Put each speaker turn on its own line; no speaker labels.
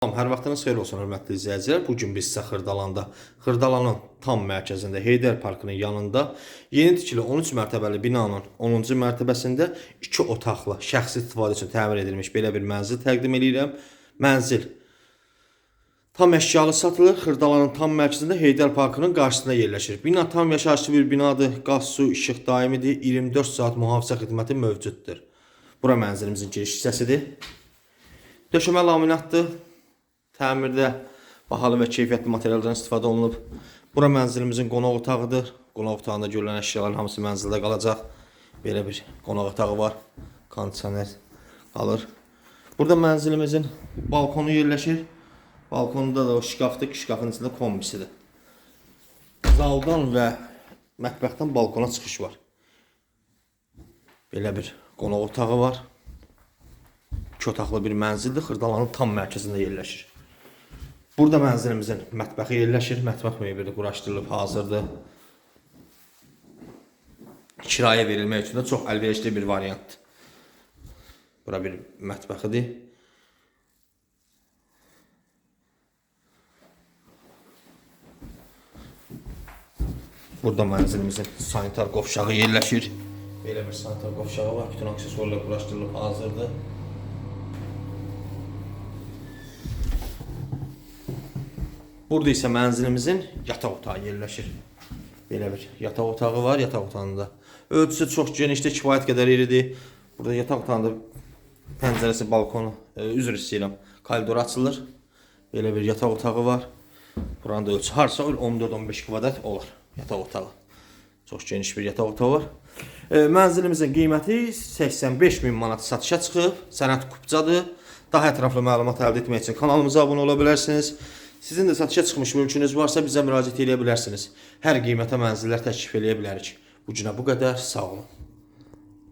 Tamam, hər vaxtınız xeyir olsun hörmətli izləyicilər. Bu gün biz sizə Xırdalanda, Xırdalanın tam mərkəzində Heydər Parkının yanında yeni tikili 13 mərtəbəli binanın 10-cu mərtəbəsində 2 otaqlı şəxsi istifadə üçün təmir edilmiş belə bir mənzil təqdim edirəm. Mənzil tam əşyalı satılır. Xırdalanın tam mərkəzində Heydər Parkının qarşısında yerləşir. Bina tam yaşayışlı bir binadır. Qaz, su, işıq daimidir. 24 saat mühafizə xidməti mövcuddur. Bura mənzilimizin giriş hissəsidir. Döşəmə laminatdır. Təmirdə bahalı və keyfiyyətli materiallardan istifadə olunub. Bura mənzilimizin qonaq otağıdır. Qonaq otağında görülən əşyaların hamısı mənzildə qalacaq. Belə bir qonaq otağı var. Kondisioner qalır. Burada mənzilimizin balkonu yerləşir. Balkonda da o şkafdır ki, şkafın içində kombisidir. Zaldan və mətbəxdən balkona çıxış var. Belə bir qonaq otağı var. İki otaqlı bir mənzildir. Xırdalanın tam mərkəzində yerləşir. Burada mənzilimizin mətbəxi yerləşir. Mətbəx mebeli quraşdırılıb hazırdır. Kirayə verilmək üçün də çox əlverişli bir variantdır. Bura bir mətbəxidir. Burada mənzilimizin sanitar qovşağı yerləşir. Belə bir sanitar qovşağı var. Bütün aksesuarlar quraşdırılıb hazırdır. Burada isə mənzilimizin yataq otağı yerləşir. Belə bir yataq otağı var, yataq otağında. Ölçüsü çox genişdir, kifayət qədər iridir. Burada yataq otağında pəncərəsi, balkonu, e, üzr istəyirəm, koridor açılır. Belə bir yataq otağı var. Buranın da ölçüsü harsa 14-15 kvadrat olar yataq otağı. Çox geniş bir yataq otağı var. E, mənzilimizin qiyməti 85 min manat satışa çıxıb. Sənəd kupcadır. Daha ətraflı məlumat əldə etmək üçün kanalımıza abunə ola bilərsiniz. Sizin də satışa çıxmış mülkünüz varsa bizə müraciət edə bilərsiniz. Hər qiymətə mənzillər təklif eləyə bilərik. Bu günə bu qədər. Sağ olun.